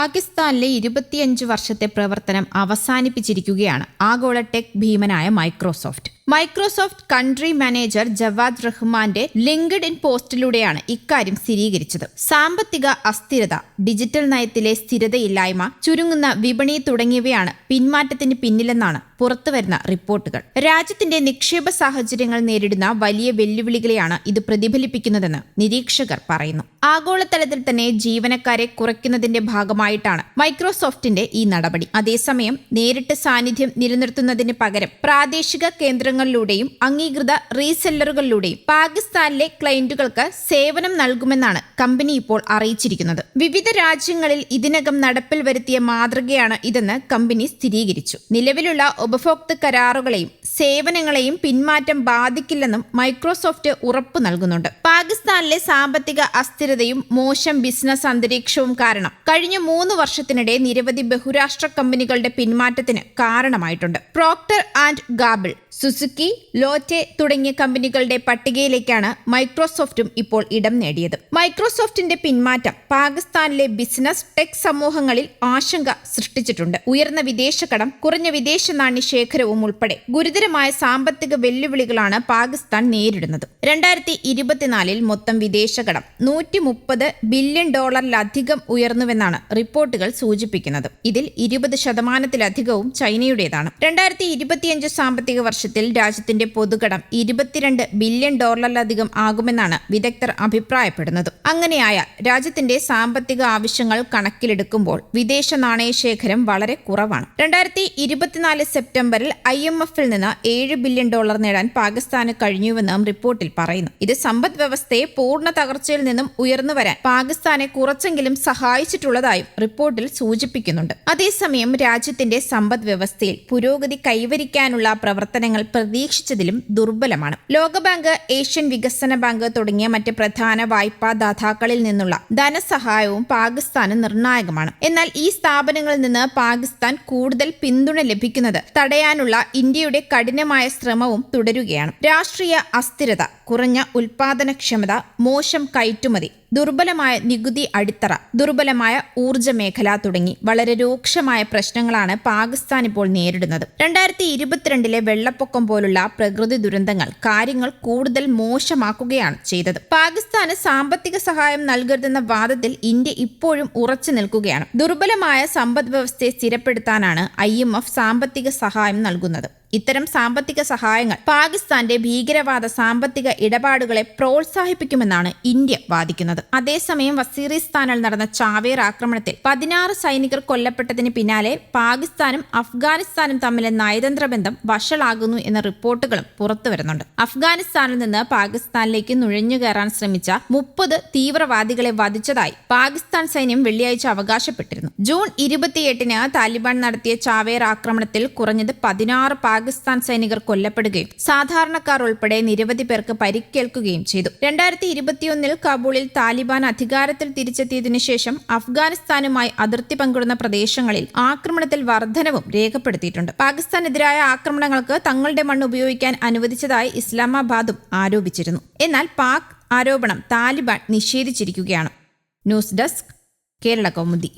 പാകിസ്ഥാനിലെ ഇരുപത്തിയഞ്ച് വർഷത്തെ പ്രവർത്തനം അവസാനിപ്പിച്ചിരിക്കുകയാണ് ആഗോള tech ഭീമനായ Microsoft. Microsoft country manager Jawad റഹ്മാന്റെ ലിങ്ക്ഡ് ഇൻ പോസ്റ്റിലൂടെയാണ് ഇക്കാര്യം സ്ഥിരീകരിച്ചത്. സാമ്പത്തിക അസ്ഥിരത ഡിജിറ്റൽ നയത്തിലെ സ്ഥിരതയില്ലായ്മ ചുരുങ്ങുന്ന വിപണി തുടങ്ങിയവയാണ് പിന്മാറ്റത്തിന് പിന്നിലെന്നാണ് പുറത്തുവരുന്ന റിപ്പോർട്ടുകൾ. രാജ്യത്തിന്റെ നിക്ഷേപ സാഹചര്യങ്ങൾ നേരിടുന്ന വലിയ വെല്ലുവിളികളെയാണ് ഇത് പ്രതിഫലിപ്പിക്കുന്നതെന്ന് നിരീക്ഷകർ പറയുന്നു. ആഗോളതലത്തിൽ തന്നെ ജീവനക്കാരെ കുറയ്ക്കുന്നതിന്റെ ഭാഗമായിട്ടാണ് മൈക്രോസോഫ്റ്റിന്റെ ഈ നടപടി. അതേസമയം നേരിട്ട് സാന്നിധ്യം നിലനിർത്തുന്നതിന് പകരം പ്രാദേശിക കേന്ദ്രങ്ങളിലൂടെയും അംഗീകൃത റീസെല്ലറുകളിലൂടെയും പാകിസ്ഥാനിലെ ക്ലയന്റുകൾക്ക് സേവനം നൽകുമെന്നാണ് കമ്പനി ഇപ്പോൾ അറിയിച്ചിരിക്കുന്നത്. വിവിധ രാജ്യങ്ങളിൽ ഇതിനകം നടപ്പിൽ വരുത്തിയ മാതൃകയാണ് ഇതെന്ന് കമ്പനി സ്ഥിരീകരിച്ചു. നിലവിലുള്ള ഉപഭോക്തൃ കരാറുകളെയും സേവനങ്ങളെയും പിന്മാറ്റം ബാധിക്കില്ലെന്നും മൈക്രോസോഫ്റ്റ് ഉറപ്പു നൽകുന്നുണ്ട്. പാകിസ്ഥാനിലെ സാമ്പത്തിക അസ്ഥിരതയും മോശം ബിസിനസ് അന്തരീക്ഷവും കാരണം കഴിഞ്ഞ മൂന്ന് വർഷത്തിനിടെ നിരവധി ബഹുരാഷ്ട്ര കമ്പനികളുടെ പിന്മാറ്റത്തിന് കാരണമായിട്ടുണ്ട്. Procter and Gamble Suzuki Lotte തുടങ്ങിയ കമ്പനികളുടെ പട്ടികയിലേക്കാണ് മൈക്രോസോഫ്റ്റും ഇപ്പോൾ ഇടം നേടിയത്. മൈക്രോസോഫ്റ്റിന്റെ പിന്മാറ്റം പാകിസ്ഥാനിലെ ബിസിനസ് ടെക് സമൂഹങ്ങളിൽ ആശങ്ക സൃഷ്ടിച്ചിട്ടുണ്ട്. ഉയർന്ന വിദേശ കടം കുറഞ്ഞ വിദേശ നാണ്യ ശേഖരവും ഉൾപ്പെടെ ഗുരുതരമായ സാമ്പത്തിക വെല്ലുവിളികളാണ് പാകിസ്ഥാൻ നേരിടുന്നത്. രണ്ടായിരത്തി ഇരുപത്തിനാലിൽ മൊത്തം വിദേശ കടം നൂറ്റി മുപ്പത് ബില്യൺ ഡോളറിലധികം ഉയർന്നുവെന്നാണ് റിപ്പോർട്ടുകൾ സൂചിപ്പിക്കുന്നത്. ഇതിൽ ഇരുപത് ശതമാനത്തിലധികവും ചൈനയുടേതാണ്. രണ്ടായിരത്തി ഇരുപത്തിയഞ്ച് സാമ്പത്തിക വർഷത്തിൽ രാജ്യത്തിന്റെ പൊതുകടം ഇരുപത്തിരണ്ട് ബില്യൺ ഡോളറിലധികം ആകുമെന്നാണ് വിദഗ്ധർ അഭിപ്രായപ്പെടുന്നത്. അങ്ങനെയായാൽ രാജ്യത്തിന്റെ സാമ്പത്തിക ആവശ്യങ്ങൾ കണക്കിലെടുക്കുമ്പോൾ വിദേശ നാണയശേഖരം വളരെ കുറവാണ്. രണ്ടായിരത്തി ഇരുപത്തിനാല് സെപ്റ്റംബറിൽ ഐ എം എഫിൽ നിന്ന് ഏഴ് ബില്യൺ ഡോളർ നേടാൻ പാകിസ്ഥാന് കഴിഞ്ഞുവെന്നും റിപ്പോർട്ടിൽ പറയുന്നു. ഇത് സമ്പദ് വ്യവസ്ഥയെ പൂർണ തകർച്ചയിൽ നിന്നും ഉയർന്നു വരാൻ പാകിസ്ഥാനെ കുറച്ചെങ്കിലും സഹായിച്ചിട്ടുള്ളതായും റിപ്പോർട്ടിൽ സൂചിപ്പിക്കുന്നുണ്ട്. അതേസമയം രാജ്യത്തിന്റെ സമ്പദ് വ്യവസ്ഥയിൽ പുരോഗതി കൈവരിക്കാനുള്ള പ്രവർത്തനങ്ങൾ പ്രതീക്ഷിച്ചതിലും ദുർബലമാണ്. ലോകബാങ്ക് ഏഷ്യൻ വികസന ബാങ്ക് തുടങ്ങിയ മറ്റ് പ്രധാന വായ്പാ ദാതാക്കളിൽ നിന്നുള്ള ധനസഹായവും പാകിസ്ഥാന് നിർണായകമാണ്. എന്നാൽ ഈ സ്ഥാപനങ്ങളിൽ നിന്ന് പാകിസ്ഥാൻ കൂടുതൽ പിന്തുണ ലഭിക്കുന്നത് തടയാനുള്ള ഇന്ത്യയുടെ കഠിനമായ ശ്രമവും തുടരുകയാണ്. രാഷ്ട്രീയ അസ്ഥിരത കുറഞ്ഞ ഉൽപാദനക്ഷമത മോശം കയറ്റുമതി ദുർബലമായ നികുതി അടിത്തറ ദുർബലമായ ഊർജ മേഖല തുടങ്ങി വളരെ രൂക്ഷമായ പ്രശ്നങ്ങളാണ് പാകിസ്ഥാൻ ഇപ്പോൾ നേരിടുന്നത്. രണ്ടായിരത്തി ഇരുപത്തിരണ്ടിലെ വെള്ളപ്പൊക്കം പോലുള്ള പ്രകൃതി ദുരന്തങ്ങൾ കാര്യങ്ങൾ കൂടുതൽ മോശമാക്കുകയാണ് ചെയ്തത്. പാകിസ്ഥാന് സാമ്പത്തിക സഹായം നൽകരുതെന്ന വാദത്തിൽ ഇന്ത്യ ഇപ്പോഴും ഉറച്ചു നിൽക്കുകയാണ്. ദുർബലമായ സമ്പദ് വ്യവസ്ഥയെ സ്ഥിരപ്പെടുത്താനാണ് ഐ സാമ്പത്തിക സഹായം നൽകുന്നത്. ഇത്തരം സാമ്പത്തിക സഹായങ്ങൾ പാകിസ്ഥാന്റെ ഭീകരവാദ സാമ്പത്തിക ഇടപാടുകളെ പ്രോത്സാഹിപ്പിക്കുമെന്നാണ് ഇന്ത്യ വാദിക്കുന്നത്. അതേസമയം വസീറിസ്ഥാനിൽ നടന്ന ചാവേർ ആക്രമണത്തിൽ പതിനാറ് സൈനികർ കൊല്ലപ്പെട്ടതിന് പിന്നാലെ പാകിസ്ഥാനും അഫ്ഗാനിസ്ഥാനും തമ്മിലെ നയതന്ത്ര ബന്ധം വഷളാകുന്നു എന്ന റിപ്പോർട്ടുകളും പുറത്തുവരുന്നുണ്ട് അഫ്ഗാനിസ്ഥാനിൽ നിന്ന് പാകിസ്ഥാനിലേക്ക് നുഴഞ്ഞു കയറാൻ ശ്രമിച്ച മുപ്പത് തീവ്രവാദികളെ വധിച്ചതായി പാകിസ്ഥാൻ സൈന്യം വെള്ളിയാഴ്ച അവകാശപ്പെട്ടിരുന്നു. ജൂൺ ഇരുപത്തിയെട്ടിന് താലിബാൻ നടത്തിയ ചാവേർ ആക്രമണത്തിൽ കുറഞ്ഞത് പതിനാറ് പാകിസ്ഥാൻ സൈനികർ കൊല്ലപ്പെടുകയും സാധാരണക്കാർ ഉൾപ്പെടെ നിരവധി പേർക്ക് പരിക്കേൽക്കുകയും ചെയ്തു. രണ്ടായിരത്തി ഇരുപത്തിയൊന്നിൽ കാബൂളിൽ താലിബാൻ അധികാരത്തിൽ തിരിച്ചെത്തിയതിനു ശേഷം അഫ്ഗാനിസ്ഥാനുമായി അതിർത്തി പങ്കിടുന്ന പ്രദേശങ്ങളിൽ ആക്രമണത്തിൽ വർധനവും രേഖപ്പെടുത്തിയിട്ടുണ്ട്. പാകിസ്ഥാനെതിരായ ആക്രമണങ്ങൾക്ക് തങ്ങളുടെ മണ്ണ് ഉപയോഗിക്കാൻ അനുവദിച്ചതായി ഇസ്ലാമാബാദും ആരോപിച്ചിരുന്നു. എന്നാൽ പാക് ആരോപണം Taliban നിഷേധിച്ചിരിക്കുകയാണ്. News desk Kerala Kaumudi.